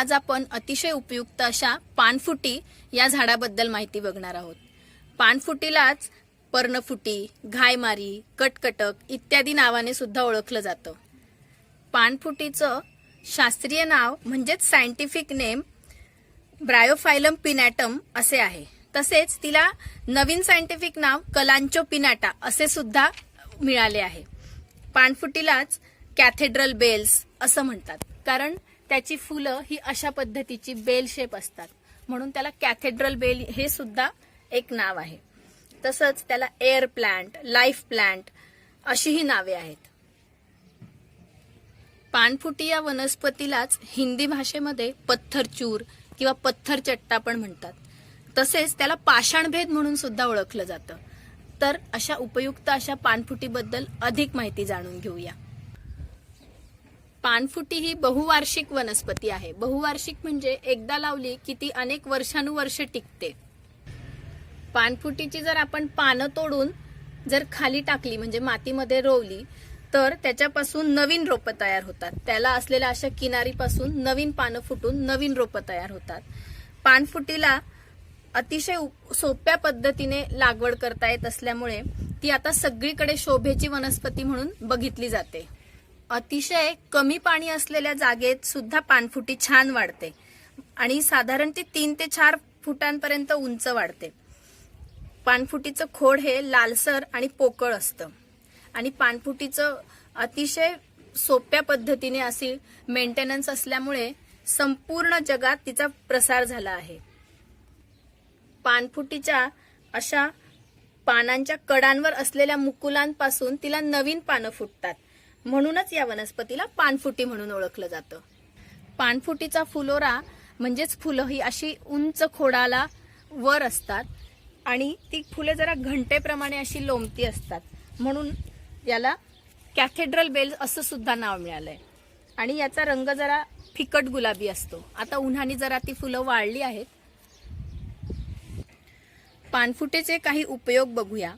आज आपण अतिशय उपयुक्त अशा पानफुटी या झाडाबद्दल माहिती बघणार आहोत. पानफुटीलाच पर्णफुटी घायमारी कटकटक इत्यादी नावाने सुद्धा ओळखलं जातं. पानफुटीचं शास्त्रीय नाव म्हणजेच सायंटिफिक नेम ब्रायोफायलम पिनॅटम असे आहे. तसेच तिला नवीन सायंटिफिक नाव कलांचो पिनाटा असे सुद्धा मिळाले आहे. पानफुटीलाच कॅथेड्रल बेल्स असं म्हणतात. कारण त्याची फुलं ही अशा पद्धतीची बेल शेप असतात. म्हणून त्याला कॅथेड्रल बेल हे सुद्धा एक नाव आहे. तसंच त्याला एअर प्लांट लाईफ प्लांट अशीही नावे आहेत. पानफुटी या वनस्पतीलाच हिंदी भाषेमध्ये पत्थरचूर किंवा पत्थर चट्टा पण म्हणतात. तसेच त्याला पाषाणभेद म्हणून सुद्धा ओळखलं जातं. तर अशा उपयुक्त अशा पानफुटीबद्दल अधिक माहिती जाणून घेऊया. पानफुटी ही बहुवार्षिक वनस्पती आहे. बहुवार्षिक म्हणजे एकदा लावली की ती अनेक वर्षानुवर्ष टिकते. पानफुटीची जर आपण पानं तोडून जर खाली टाकली म्हणजे मातीमध्ये रोवली तर त्याच्यापासून नवीन रोपं तयार होतात. त्याला असलेल्या अशा किनारीपासून नवीन पानं फुटून नवीन रोपं तयार होतात. पानफुटीला अतिशय सोप्या पद्धतीने लागवड करता येत असल्यामुळे ती आता सगळीकडे शोभेची वनस्पती म्हणून बघितली जाते. अतिशय कमी पाणी असलेल्या जागेत सुद्धा पानफुटी छान वाढते. आणि साधारण ती तीन ते चार फुटांपर्यंत उंच वाढते. पानफुटीचं खोड हे लालसर आणि पोकळ असतं. आणि पानफुटीचं अतिशय सोप्या पद्धतीने अशी मेंटेनन्स असल्यामुळे संपूर्ण जगात तिचा प्रसार झाला आहे. पानफुटीच्या अशा पानांच्या कडांवर असलेल्या मुकुलांपासून तिला नवीन पानं फुटतात. म्हणूनच या वनस्पतीला पानफुटी म्हणून ओळखलं जातं. पानफुटीचा फुलोरा म्हणजेच फुलं ही अशी उंच खोडाला वर असतात आणि ती फुले जरा घंटेप्रमाणे अशी लोंबती असतात. म्हणून याला कॅथेड्रल बेल असं सुद्धा नाव मिळालंय. आणि याचा रंग जरा फिकट गुलाबी असतो. आता उन्हाने जरा ती फुलं वाळली आहेत. पानफुटेचे काही उपयोग बघूया.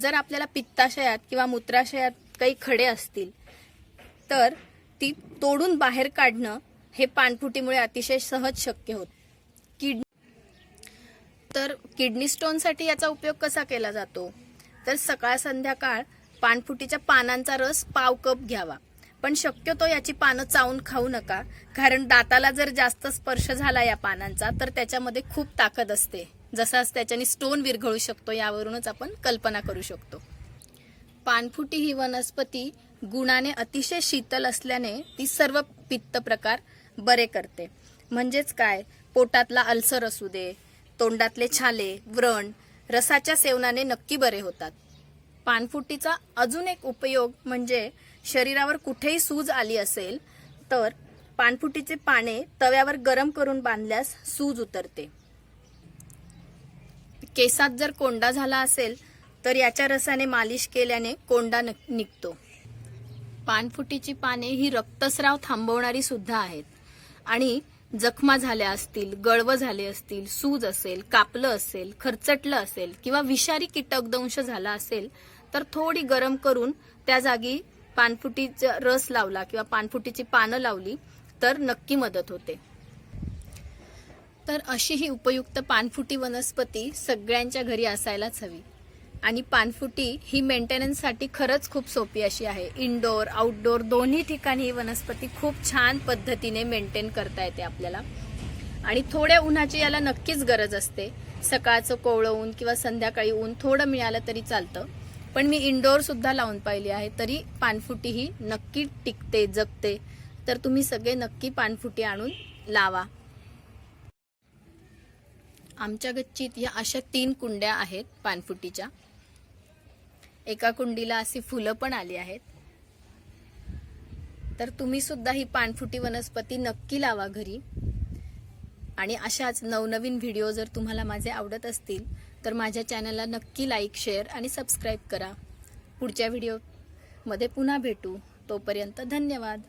जर आपल्याला पित्ताशयात किंवा मूत्राशयात काही खडे असतील तर ती तोडून बाहेर काढणं हे पाणफुटीमुळे अतिशय सहज शक्य होत. किड तर किडनी स्टोनसाठी याचा उपयोग कसा केला जातो? तर सकाळ संध्याकाळ पानफुटीच्या पानांचा रस पाव कप घ्यावा. पण शक्यतो याची पानं चावून खाऊ नका कारण दाताला जर जास्त स्पर्श झाला या पानांचा तर त्याच्यामध्ये खूप ताकद असते. जसाच त्याच्याने स्टोन विरघळू शकतो यावरूनच आपण कल्पना करू शकतो. पानफुटी ही वनस्पती गुणाने अतिशय शीतल असल्याने ती सर्व पित्त प्रकार बरे करते. म्हणजेच काय? पोटातला अल्सर असू दे तोंडातले छाले व्रण रसाच्या सेवनाने नक्की बरे होतात. पानफुटीचा अजून एक उपयोग म्हणजे शरीरावर कुठेही सूज आली असेल तर पानफुटीचे पाने तव्यावर गरम करून बांधल्यास सूज उतरते. केसात जर कोंडा झाला असेल तर याच्या रसाने मालिश केल्याने कोंडा निघतो. पानफुटीची पाने ही रक्तस्राव थांबवणारी सुद्धा आहेत. आणि जखमा झाल्या असतील गळव झाले असतील सूज असेल कापलं असेल खरचटलं असेल किंवा विषारी कीटकदंश झाला असेल तर थोडी गरम करून त्या जागी पानफुटीचा रस लावला किंवा पानफुटीची पानं लावली तर नक्की मदत होते. तर अशी ही उपयुक्त पानफुटी वनस्पती सगळ्यांच्या घरी असायलाच हवी. आणि पानफुटी ही मेंटेनन्ससाठी खरंच खूप सोपी अशी आहे. इनडोअर आउटडोअर दोन्ही ठिकाणी ही वनस्पती खूप छान पद्धतीने मेंटेन करता येते आपल्याला. आणि थोड्या उन्हाची याला नक्कीच गरज असते. सकाळचं कोवळं ऊन किंवा संध्याकाळी ऊन थोडं मिळालं तरी चालतं. पण मी इनडोअर सुद्धा लावून पाहिली आहे तरी पानफुटी ही नक्की टिकते जगते. तर तुम्ही सगळे नक्की पानफुटी आणून लावा. आमच्या गच्चीत या अशा तीन कुंड्या आहेत पानफुटीच्या. एका कुंडीला अशी फुलं पण आली आहेत. तर तुम्ही सुद्धा ही पानफुटी वनस्पती नक्की लावा घरी. आणि अशाच नवनवीन व्हिडिओ जर तुम्हाला माझे आवडत असतील तर माझ्या चॅनलला नक्की लाईक शेअर आणि सबस्क्राईब करा. पुढच्या व्हिडिओमध्ये पुन्हा भेटू. तोपर्यंत धन्यवाद.